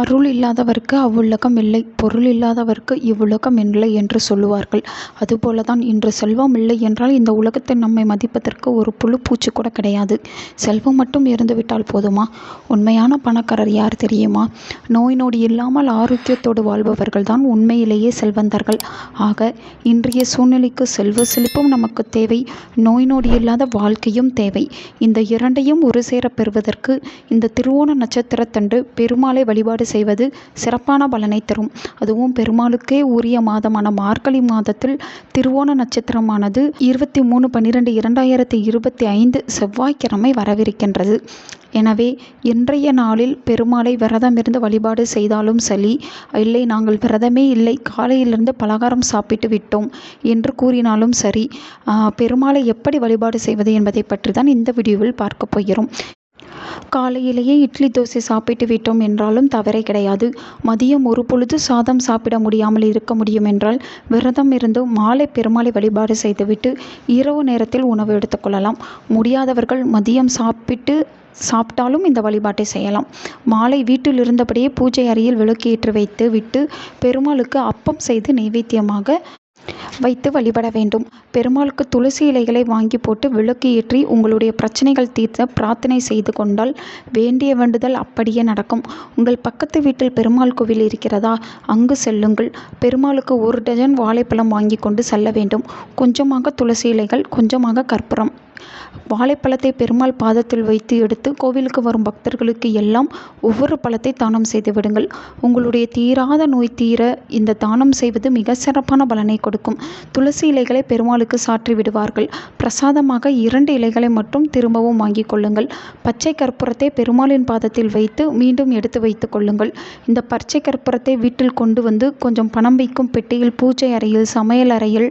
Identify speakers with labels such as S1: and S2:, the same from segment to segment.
S1: அருள் இல்லாதவர்க்கு அவ்வுலகம் இல்லை பொருள் இல்லாதவர்க்கு இவ்வுலகம் இல்லை என்று சொல்லுவார்கள். அதுபோல தான் இன்று செல்வம் இல்லை என்றால் இந்த உலகத்தில் நம்மை மதிப்பதற்கு ஒரு புழு பூச்சி கூட கிடையாது. செல்வம் மட்டும் இருந்துவிட்டால் போதுமா? உண்மையான பணக்காரர் யார் தெரியுமா? நோய் நொடி இல்லாமல் ஆரோக்கியத்தோடு வாழ்பவர்கள் தான் உண்மையிலேயே செல்வந்தர்கள். ஆக இன்றைய சூழ்நிலைக்கு செல்வ செழிப்பும் நமக்கு தேவை நோய் நொடி இல்லாத வாழ்க்கையும் தேவை. இந்த இரண்டையும் ஒரு சேர பெறுவதற்கு இந்த திருவோண நட்சத்திரத்தன்று பெருமாளை வழிபாடு செய்வது சிறப்பான பலனை தரும். அதுவும் பெருமாளுக்கே உரிய மாதமான மார்கழி மாதத்தில் திருவோண நட்சத்திரமானது இருபத்தி மூணு பன்னிரெண்டு இரண்டாயிரத்தி இருபத்தி ஐந்து செவ்வாய்க்கிழமை வரவிருக்கின்றது. எனவே இன்றைய நாளில் பெருமாளை விரதம் இருந்து வழிபாடு செய்தாலும் சரி இல்லை நாங்கள் விரதமே இல்லை காலையிலிருந்து பலகாரம் சாப்பிட்டு விட்டோம் என்று கூறினாலும் சரி பெருமாளை எப்படி வழிபாடு செய்வது என்பதை பற்றி தான் இந்த வீடியோவில் பார்க்க போகிறோம். காலையிலேயே இட்லி தோசை சாப்பிட்டு விட்டோம் என்றாலும் தவறே கிடையாது. மதியம் ஒரு பொழுது சாதம் சாப்பிட முடியாமல் இருக்க முடியும் என்றால் விரதம் இருந்து மாலை பெருமாளை வழிபாடு செய்துவிட்டு இரவு நேரத்தில் உணவு எடுத்துக்கொள்ளலாம் முடியாதவர்கள் மதியம் சாப்பிட்டு சாப்பிட்டாலும் இந்த வழிபாட்டை செய்யலாம். மாலை வீட்டில் இருந்தபடியே பூஜை அறையில் விளக்கேற்று வைத்து விட்டு பெருமாளுக்கு அப்பம் செய்து நைவேத்தியமாக வைத்து வழிபட வேண்டும். பெருமாளுக்கு துளசி இலைகளை வாங்கி போட்டு விளக்கு ஏற்றி உங்களுடைய பிரச்சனைகள் தீர்த்த பிரார்த்தனை செய்து கொண்டால் வேண்டிய வேண்டுதல் அப்படியே நடக்கும். உங்கள் பக்கத்து வீட்டில் பெருமாள் கோவில் இருக்கிறதா? அங்கு செல்லுங்கள். பெருமாளுக்கு ஒரு டஜன் வாழைப்பழம் வாங்கி கொண்டு செல்ல வேண்டும். கொஞ்சமாக துளசி இலைகள் கொஞ்சமாக கற்பூரம். வாழைப்பழத்தை பெருமாள் பாதத்தில் வைத்து எடுத்து கோவிலுக்கு வரும் பக்தர்களுக்கு எல்லாம் ஒவ்வொரு பழத்தை தானம் செய்து விடுங்கள். உங்களுடைய தீராத நோய் தீர இந்த தானம் செய்வது மிக சிறப்பான பலனை கொடுக்கும். துளசி இலைகளை பெருமாளுக்கு சாற்றி விடுவார்கள். பிரசாதமாக இரண்டு இலைகளை மட்டும் திரும்பவும் வாங்கிக் கொள்ளுங்கள். பச்சை கற்பூரத்தை பெருமாளின் பாதத்தில் வைத்து மீண்டும் எடுத்து வைத்துக் கொள்ளுங்கள். இந்த பச்சை கற்பூரத்தை வீட்டில் கொண்டு வந்து கொஞ்சம் பணம் வைக்கும் பெட்டியில் பூஜை அறையில் சமையல் அறையில்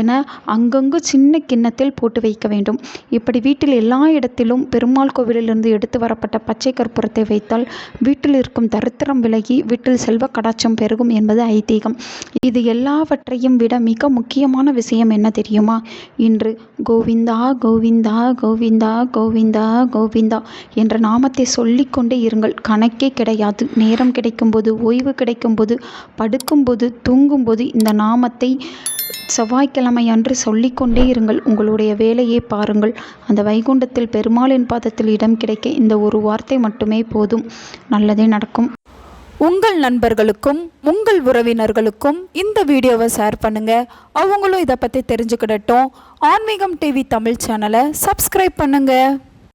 S1: என அங்கங்கு சின்ன கிண்ணத்தில் போட்டு வைக்க வேண்டும். இப்படி வீட்டில் எல்லா இடத்திலும் பெருமாள் கோவிலிலிருந்து எடுத்து வரப்பட்ட பச்சை கற்பூரத்தை வைத்தால் வீட்டில் இருக்கும் தரித்திரம் விலகி வீட்டில் செல்வ கடாட்சம் பெருகும் என்பது ஐதீகம். இது எல்லாவற்றையும் விட மிக முக்கியமான விஷயம் என்ன தெரியுமா? இன்று கோவிந்தா கோவிந்தா கோவிந்தா கோவிந்தா கோவிந்தா என்ற நாமத்தை சொல்லிக்கொண்டே இருங்கள். கணக்கே கிடையாது. நேரம் கிடைக்கும்போது ஓய்வு கிடைக்கும்போது படுக்கும்போது தூங்கும்போது இந்த நாமத்தை செவ்வாய்க்கிழமை அன்று சொல்லிக்கொண்டே இருங்கள். உங்களுடைய வேலையை பாருங்கள். அந்த வைகுண்டத்தில் பெருமாளின் பாதத்தில் இடம் கிடைக்க இந்த ஒரு வார்த்தை மட்டுமே போதும். நல்லதே நடக்கும். உங்கள் நண்பர்களுக்கும் உங்கள் உறவினர்களுக்கும் இந்த வீடியோவை ஷேர் பண்ணுங்கள் அவங்களும் இதை பற்றி தெரிஞ்சுக்கிடட்டும். ஆன்மீகம் டிவி தமிழ் சேனலை சப்ஸ்கிரைப் பண்ணுங்கள்